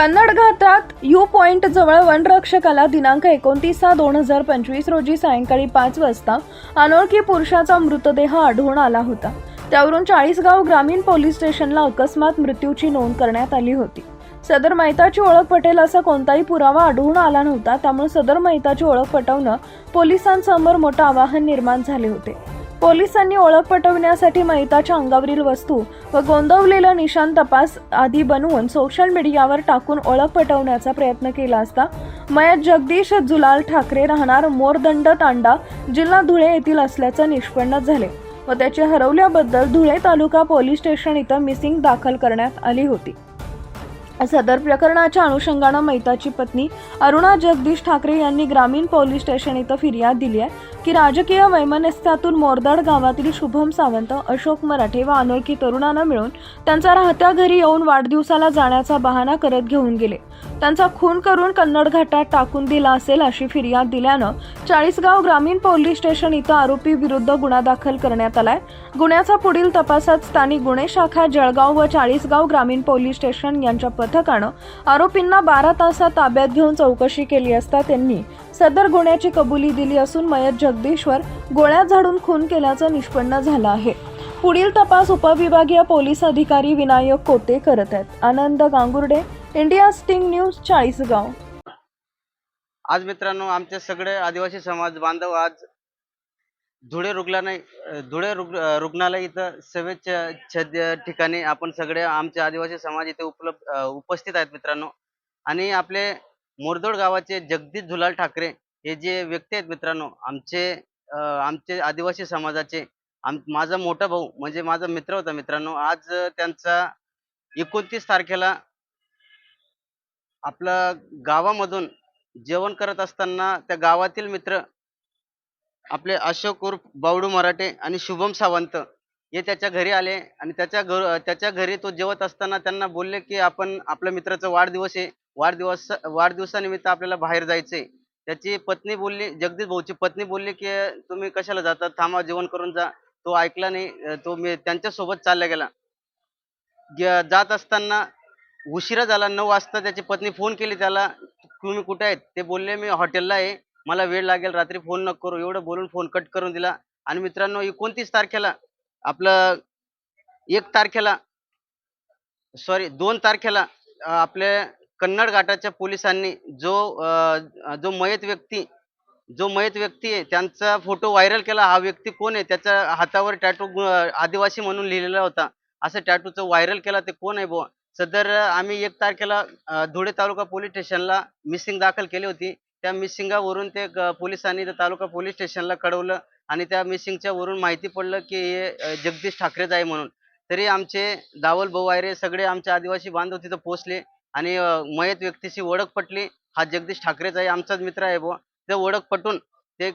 कन्नड घाटात you point जवळ वनरक्षकाला दिनांक एकोणतीस सहा दोन हजार पंचवीस रोजी सायंकाळी पाच वाजता अनोळखी पुरुषाचा मृतदेह आढळून आला होता. त्यावरून चाळीसगाव ग्रामीण पोलीस स्टेशनला अकस्मात मृत्यूची नोंद करण्यात आली होती. सदर मैताची ओळख पटेल असा कोणताही पुरावा आढळून आला नव्हता त्यामुळे सदर मैताची ओळख पटवणं पोलिसांसमोर मोठं आवाहन निर्माण झाले होते. पोलिसांनी ओळख पटवण्यासाठी मैताच्या अंगावरील वस्तू व गोंदवलेलं निशान तपास आधी बनवून सोशल मीडियावर टाकून ओळख पटवण्याचा प्रयत्न केला असता मयत जगदीश जुलाल ठाकरे राहणार मोरदंड तांडा जिल्हा धुळे येथील असल्याचं निष्पन्न झाले व त्याचे हरवल्याबद्दल धुळे तालुका पोलीस स्टेशन इथं मिसिंग दाखल करण्यात आली होती. सदर प्रकरणाच्या अनुषंगानं मैताची पत्नी अरुणा जगदीश ठाकरे यांनी ग्रामीण पोलीस स्टेशन इथं फिर्याद दिली आहे. की राजकीय वैमनस्यातून मोरदाड गावातील शुभम सावंत अशोक मराठे व अनोळखी तरुणांना मिळून त्यांचा राहत्या घरी येऊन वाढदिवसाला जाण्याचा बहाणा करत घेऊन गेले. त्यांचा खून करून कन्नड घाटात टाकून दिला असेल अशी फिर्याद दिल्यानं चाळीसगाव ग्रामीण पोलीस स्टेशन इथं आरोपी विरुद्ध गुन्हा दाखल करण्यात आलाय. गुन्ह्याचा पुढील तपासात स्थानिक गुन्हे शाखा जळगाव व चाळीसगाव ग्रामीण पोलीस स्टेशन यांच्या पथकानं आरोपींना बारा तासात ताब्यात घेऊन चौकशी केली असता त्यांनी सदर गुन्ह्याची कबुली दिली असून मयत जगदीश्वर गोळ्या झाडून खून केल्याचं निष्पन्न झालं आहे. पुढील तपास उपविभागीय पोलीस अधिकारी विनायक कोते करत आहेत. Anand Gangurde India sting news Chalisgaon. आज मित्रांनो आमचे सगळे आदिवासी समाज बांधव आज धुळे रुग्णालय धुळे रुग रुग्णालय इथं सेवेच्या छ- ठिकाणी आपण सगळे आमचे आदिवासी समाज इथे उपलब्ध उपस्थित आहेत मित्रांनो. आणि आपले मोरदोड गावाचे जगदीश झुलाल ठाकरे हे जे व्यक्ती आहेत मित्रांनो आमचे आमचे आदिवासी समाजाचे आम माझा मोठा भाऊ म्हणजे माझा मित्र होता मित्रांनो आज त्यांचा एकोणतीस तारखेला आपलं गावामधून जेवण करत असताना त्या गावातील मित्र आपले अशोक उर्फ बावडू मराठे आणि शुभम सावंत हे त्याच्या घरी आले आणि त्याच्या घर त्याच्या घरी तो जेवत असताना त्यांना बोलले की आपण आपल्या मित्राचा वाढदिवस आहे. वाढदिवस वाढदिवसानिमित्त आपल्याला बाहेर जायचंय. त्याची पत्नी बोलली जगदीश भाऊची पत्नी बोलली की तुम्ही कशाला जाता? थांबा जेवण करून जा. तो ऐकला नाही. तो मी त्यांच्यासोबत चालला गेला. गे- जात असताना उशिरा झाला नऊ वाजता त्याची पत्नी फोन केली त्याला तुम्ही कुठे आहेत? ते बोलले मी हॉटेलला आहे. मला वेळ लागेल रात्री फोन नको करू. एवढं बोलून फोन कट करून दिला. आणि मित्रांनो एकोणतीस तारखेला आपलं एक तारखेला सॉरी दोन तारखेला अं, आपल्या कन्नड घाटाच्या पोलिसांनी जो जो मयत व्यक्ती जो मयत व्यक्ती आहे त्यांचा फोटो व्हायरल केला हा व्यक्ती कोण आहे? त्याच्या हातावर टॅटू आदिवासी म्हणून लिहिलेला होता. असं टॅटूचं व्हायरल केला ते कोण आहे बुवा? सदर आम्ही एक तारखेला धुळे तालुका पोलीस स्टेशनला मिसिंग दाखल केली होती. त्या मिसिंगावरून ते पोलिसांनी त्या तालुका पोलीस स्टेशनला कळवलं आणि त्या मिसिंगच्या वरून माहिती पडलं की हे जगदीश ठाकरेच आहे म्हणून. तरी आमचे दावल भाऊ वायरे सगळे आमचे आदिवासी बांधव तिथं पोहोचले. आणि मयत व्यक्तीशी ओळख पटली. हा जगदीश ठाकरेचा आहे आमचाच मित्र आहे बो ते ओळख पटून ते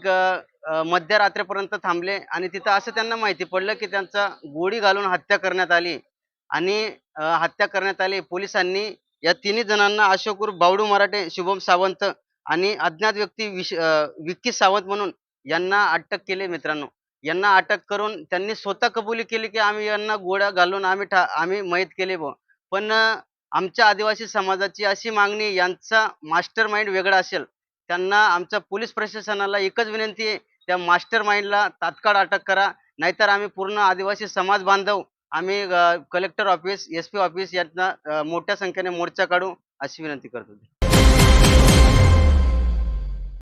मध्यरात्रीपर्यंत थांबले आणि तिथं असं त्यांना माहिती पडलं की त्यांचा गोळी घालून हत्या करण्यात आली आणि हत्या करण्यात आली. पोलिसांनी या तिन्ही जणांना अशोकूर बावडू मराठे शुभम सावंत आणि अज्ञात व्यक्ती विश विक्की सावंत म्हणून यांना अटक केली मित्रांनो. यांना अटक करून त्यांनी स्वतः कबुली केली की आम्ही यांना गोळ्या घालून आम्ही ठा आम्ही मयत केले बो पण आमच्या आदिवासी समाजाची अशी मागणी यांचा मास्टर माइंड वेगळा असेल. त्यांना आमच्या पोलीस प्रशासनाला एकच विनंती आहे त्या मास्टर माइंडला तात्काळ अटक करा नाहीतर आम्ही पूर्ण आदिवासी समाज बांधव आम्ही collector office S P office यांना मोठ्या संख्येने मोर्चा काढू अशी विनंती करतो.